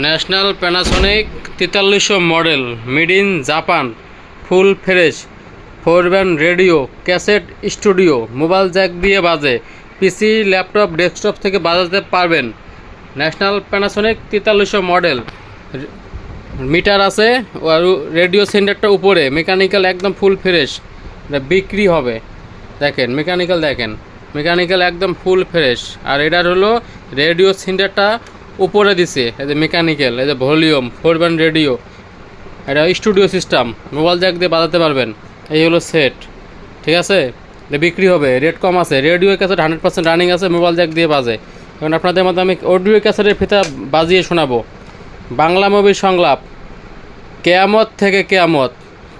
National Panasonic তেতাল্লিশশো model, made in Japan, full fresh four band radio, cassette studio, mobile jack দিয়ে বাজে, PC, laptop, desktop থেকে বাজাতে পারবেন। National Panasonic তেতাল্লিশশো model, meter আছে, আর রেডিও সেন্টারটা উপরে, মেকানিক্যাল একদম ফুল ফ্রেশ বিক্রি হবে। দেখেন, মেকানিক্যাল দেখেন, মেকানিক্যাল একদম ফুল ফ্রেশ, আর এটার হলো রেডিও সেন্টারটা উপরে দিছে, এই যে মেকানিক্যাল এই যে ভলিউম ফোর ব্যান্ড রেডিও এটা স্টুডিও সিস্টেম মোবাইল জ্যাক দিয়ে বাজাতে পারবেন। এই হলো সেট ঠিক আছে? এটা বিক্রি হবে রেট কম আছে radio cassette hundred percent running আছে মোবাইল জ্যাক দিয়ে বাজে। এখন আপনাদের মধ্যে আমি অডিও ক্যাসেটের ফিতা বাজিয়ে শোনাবো। বাংলা মুভির সংলাপ, কেয়ামত থেকে কেয়ামত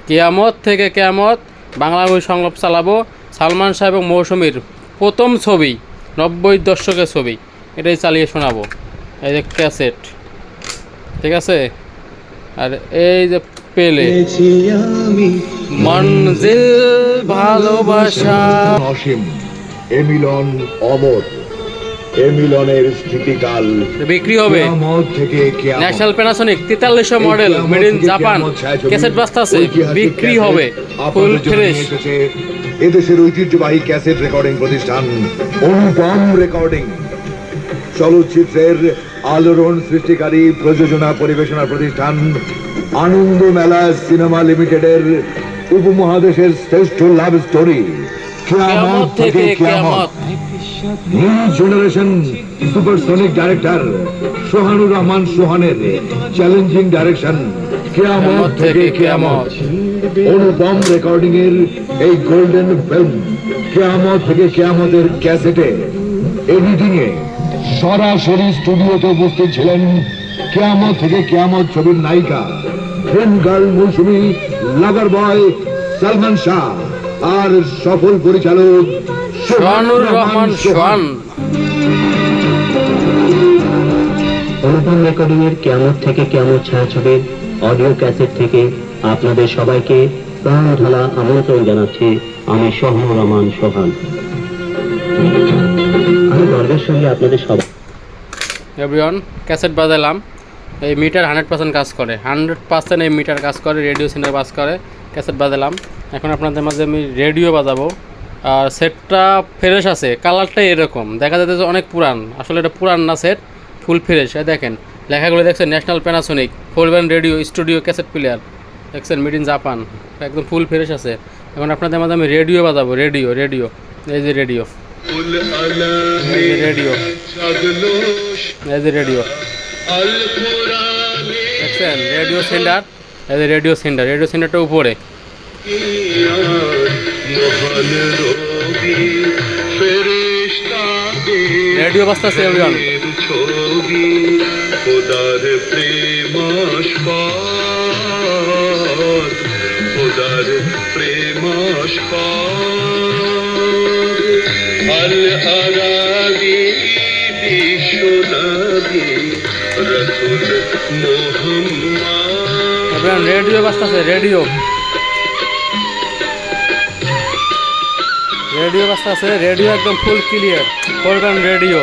কেয়ামত থেকে কেয়ামত বাংলা মুভির সংলাপ চালাবো সালমান শাহ এবং মৌসুমীর প্রথম ছবি, নব্বই দশকের ছবি, এটাই চালিয়ে শোনাবো। এই যে ক্যাসেট ঠিক আছে? আর এই যে পেলে মঞ্জিল ভালোবাসা। অসীম এ মিলন অমর। এ মিলনের স্থিতিকাল বিক্রি হবে। National Panasonic তেতাল্লিশশো model made in Japan. Cassette বাস্তা আছে। বিক্রি হবে। Full fresh. এদেশের ঐতিহ্যবাহী ক্যাসেট রেকর্ডিং প্রতিষ্ঠান অনুপম রেকর্ডিং। চলচ্চিত্রের আলোড়ন সৃষ্টিকারী প্রযোজনা পরিবেশনা প্রতিষ্ঠান আনন্দ মেলা সিনেমা লিমিটেডের উপমহাদেশের শ্রেষ্ঠ লাভ story Keyamot Theke Keyamot. New generation supersonic director Sohanur Rahman সোহানের challenging direction Keyamot Theke কেয়ামত। অনুপম রেকর্ডিং এর এই গোল্ডেন ফিল্ম কেয়ামত থেকে কেয়ামতের ক্যাসেটে এডিটিং এ সরাসরি স্টুডিওতে উপস্থিত ছিলেন কেয়ামত থেকে কেয়ামত ছবির নায়িকা প্রেম girl Moushumi lover boy Salman Shah আর সফল পরিচালক সোহানুর রহমান সোহান। অনুপম রেকর্ডিং এর কেমন থেকে কেমন ছায়াছবির অডিও ক্যাসেট থেকে আপনাদের সবাইকে প্রাণ ঢালা আমন্ত্রণ জানাচ্ছি আমি সোহানুর রহমান সোহান। সঙ্গে আপনাদের সবাই এভরিওয়ান ক্যাসেট বাজালাম। এই মিটার হান্ড্রেড পার্সেন্ট কাজ করে। হান্ড্রেড পার্সেন্ট এই মিটার কাজ করে রেডিও সেন্টার কাজ করে ক্যাসেট বাজালাম। এখন আপনাদের মাঝে আমি রেডিও বাজাবো। আর সেটটা ফ্রেশ আছে কালারটা এরকম। দেখা যাচ্ছে অনেক পুরান। আসলে এটা পুরান না সেট ফুল ফ্রেশ দেখেন, লেখাগুলো দেখছেন? National Panasonic four band radio studio cassette player দেখছেন? মেড ইন জাপান একদম ফুল ফ্রেশ আছে। এখন আপনাদের মাঝে আমি রেডিও বাজাবো রেডিও রেডিও এই যে রেডিও রেডিও রেডিও দেখছেন রেডিও সেন্টার যে রেডিও সেন্টার রেডিও সেন্টারটা উপরে রেডিও বাজতেছে এভরিওয়ান ছবি খোদার প্রেমাস্পদ খোদার প্রেমাস্পদ আল আরাবি বিশ্বনবী রেডিও বাজতেছে রেডিও। রেডিও বাজতেছে রেডিও একদম ফুল ক্লিয়ার করবেন রেডিও।